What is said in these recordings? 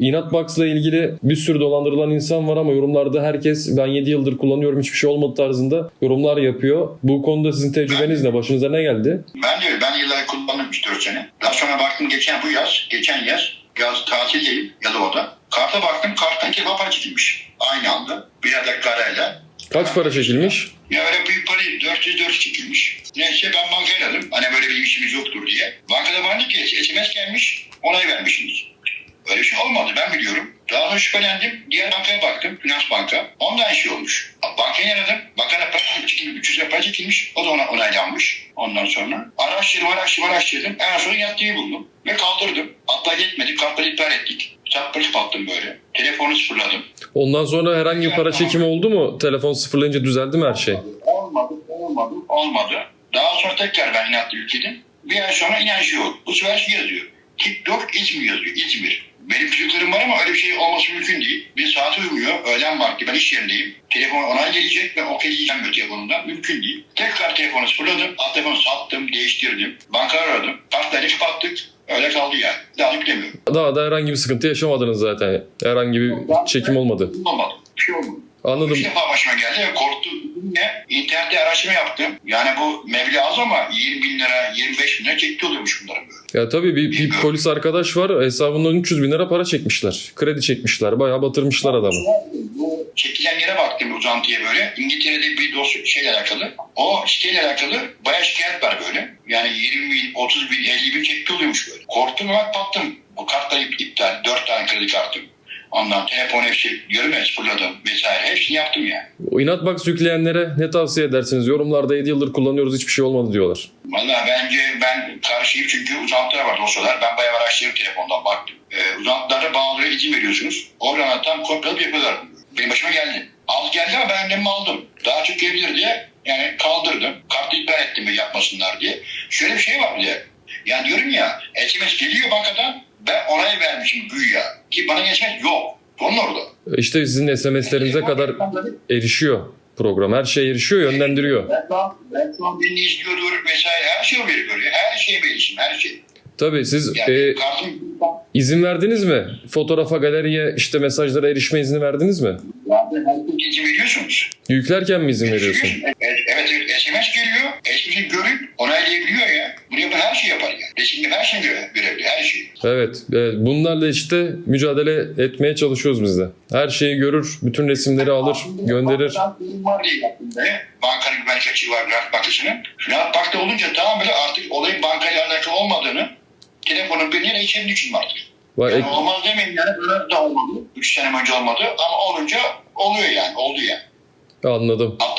İnatbox'la ilgili bir sürü dolandırılan insan var ama yorumlarda herkes ben 7 yıldır kullanıyorum hiçbir şey olmadı tarzında yorumlar yapıyor. Bu konuda sizin tecrübeniz ne? Başınıza ne geldi? Ben de ben yıllar kullandım 3-4 sene. Daha sonra baktım geçen bu yaz, geçen yaz yaz tatildeyim Yalova'da. Karta baktım karttan kebap çekilmiş. Aynı anda. Birer dakika arayla. Kaç para çekilmiş? Ya öyle büyük para değil. 400 400 çekilmiş. Neyse ben bankaya aradım. Hani böyle bir işimiz yoktur diye. Bankada bana ki SMS gelmiş. Onay vermişsiniz. Öyle şey olmadı ben biliyorum. Daha sonra şüphelendim. Diğer bankaya baktım. Finans banka. Ondan şey olmuş. Bankayı aradım. Bankana para çekilmiş. 300 lira para çekilmiş. O da ona onaylanmış. Ondan sonra araştırdım araştırdım araştırdım. En son yattığı buldum. Ve kaldırdım. Hatta yetmedi. Kartları iptal ettik. Çarpları kapattım böyle. Telefonu sıfırladım. Ondan sonra herhangi bir para çekimi oldu mu? Telefon sıfırlayınca düzeldi mi her şey? Olmadı, olmadı, olmadı. Daha sonra tekrar ben inatlı yükledim. Bir ay sonra inan şey oldu. Bu sefer şey yazıyor. TikTok İzmir yazıyor. İzmir. Benim çocuklarım var ama öyle bir şey olması mümkün değil. Bir saati uymuyor. Öğlen vakti ben iş yerindeyim. Telefon onay gelecek ve okey diyeceğim böyle telefonundan. Mümkün değil. Tekrar telefonu sıfırladım. Alt telefonu sattım, değiştirdim. Banka aradım. Kartları kapattık. Öyle kaldı yani. Daha yüklemiyorum. Daha da herhangi bir sıkıntı yaşamadınız zaten. Herhangi bir çekim olmadı. Olmadı. Bir şey olmadı. Anladım. Üç defa başıma geldi ve korktum. Ne? İnternette araştırma yaptım. Yani bu meblağ az ama 20 bin lira, 25 bin lira çekti oluyormuş bunların böyle. Ya tabii bir, bir polis arkadaş var hesabından 300 bin lira para çekmişler. Kredi çekmişler. Bayağı batırmışlar adamı. Bu çekilen yere baktım uzantıya böyle. İngiltere'de bir dosya şeyle alakalı. O siteyle alakalı bayağı şikayet var böyle. Yani 20 bin, 30 bin, 50 bin çekti oluyormuş böyle. Korktum ve baktım. Bu kartlar ip- iptal. 4 tane kredi kartım. Ondan telefon hepsi diyorum ya fırladım vesaire. Hepsini yaptım yani. O inatbox yükleyenlere ne tavsiye edersiniz? Yorumlarda 7 yıldır kullanıyoruz hiçbir şey olmadı diyorlar. Valla bence ben karşıyım çünkü uzantılar var dosyalar. Ben bayağı araştırdım telefondan baktım. Ee, uzantılara bağlıya izin veriyorsunuz. Oradan tam kopyalayıp yapıyorlar. Benim başıma geldi. Az geldi ama ben önlemimi aldım. Daha çok gelebilir diye yani kaldırdım. Kartı iptal ettim yapmasınlar diye. Şöyle bir şey var bir de. Yani diyorum ya SMS geliyor bankadan ben onay vermişim güya. Ki bana SMS yok. Onun orada. E İşte sizin SMS'lerinize kadar erişiyor program. Her şeye erişiyor, yönlendiriyor. Ben şu an, ben şu an beni izliyordur vesaire her şey görüyor. Her şeye erişim her şey. Tabii siz Yani e, kartım izin verdiniz mi? Fotoğrafa, galeriye, işte mesajlara erişme izni verdiniz mi? Herkes izin veriyorsunuz. Yüklerken mi izin veriyorsun? Evet, evet, evet SMS geliyor. SMS'i görüp onaylayabiliyor ya. Bunu yapan her şey yapar ya. Resimde her şey göre, görebiliyor, her şey. Evet, evet. Bunlarla işte mücadele etmeye çalışıyoruz biz de. Her şeyi görür, bütün resimleri alır, gönderir. Bankadan var diye güvenlik açığı var Finans Bankası'nın. Finans Bank'ta olunca tamam böyle artık olayın bankayla alakalı olmadığını telefonun birine içeri düşündüm artık. Var, Yani ek- olmaz demeyeyim yani böyle da olmadı. Üç sene önce olmadı ama olunca oluyor yani. Oldu yani. anladım. Hatta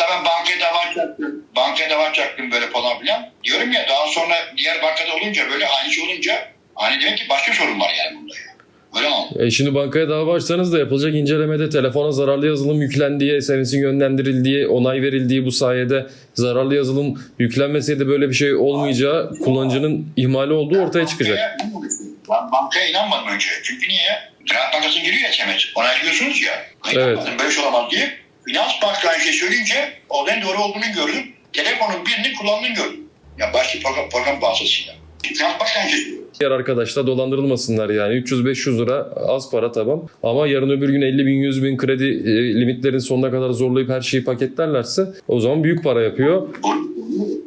bankaya. Bankaya dava açacaktım böyle falan filan. Diyorum ya daha sonra diğer bankada olunca böyle aynı şey olunca hani demek ki başka sorun var yani bunda ya. Öyle mi? E şimdi bankaya dava açsanız da yapılacak incelemede telefona zararlı yazılım yüklendiği, SMS'in yönlendirildiği, onay verildiği bu sayede zararlı yazılım yüklenmeseydi böyle bir şey olmayacağı, kullanıcının ihmali olduğu ortaya çıkacak. Ben bankaya inanmadım önce. Çünkü niye? Ziraat Bankası'na giriyor ya SMS. Onaylıyorsunuz ya. İnanmadım böyle şey olamaz diye. Finans şey söyleyince olayın doğru olduğunu gördüm. Telefonun birini kullandığını gördüm. Ya başka program, program vasıtasıyla. Finans şey söylüyor. Diğer arkadaşlar dolandırılmasınlar yani 300-500 lira az para tamam ama yarın öbür gün 50 bin 100 bin kredi e, limitlerin sonuna kadar zorlayıp her şeyi paketlerlerse o zaman büyük para yapıyor. Bu-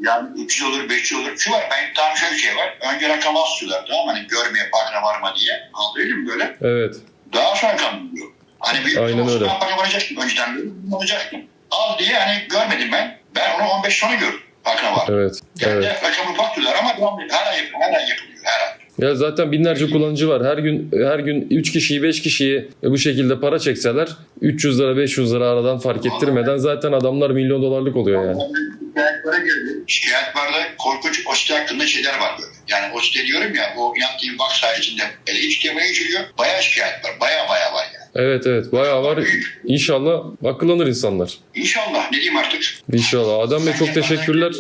Yani 300 olur, 500 olur. Şu var, ben tam şöyle bir şey var. Önce rakam asıyorlar tamam mı? Hani görmeye, farkına varma diye. Anladın mı böyle? Evet Daha sonra kanılıyor. Hani büyük Aynen olsa öyle. Ben farkına varacaktım önceden. böyle, Olacaktım. Az diye hani görmedim ben. Ben onu 15 sonra gördüm. Farkına var. evet Yani evet. rakamı bakıyorlar ama devam ediyor. Ay, her ay yapılıyor. Her ay. Ya zaten binlerce kullanıcı var. Her gün her gün 3 kişiyi 5 kişiyi bu şekilde para çekseler 300 lira 500 lira aradan fark ettirmeden zaten adamlar milyon dolarlık oluyor yani. Şikayetlere girdi. Şikayet var da korkunç o site hakkında şeyler var böyle. Yani o site diyorum ya o inattiğim bak sayesinde ele işlemeye geçiriyor. Bayağı şikayet var. Bayağı bayağı. Evet evet bayağı var. İnşallah akıllanır insanlar. İnşallah ne diyeyim artık. İnşallah. Adam Bey çok teşekkürler.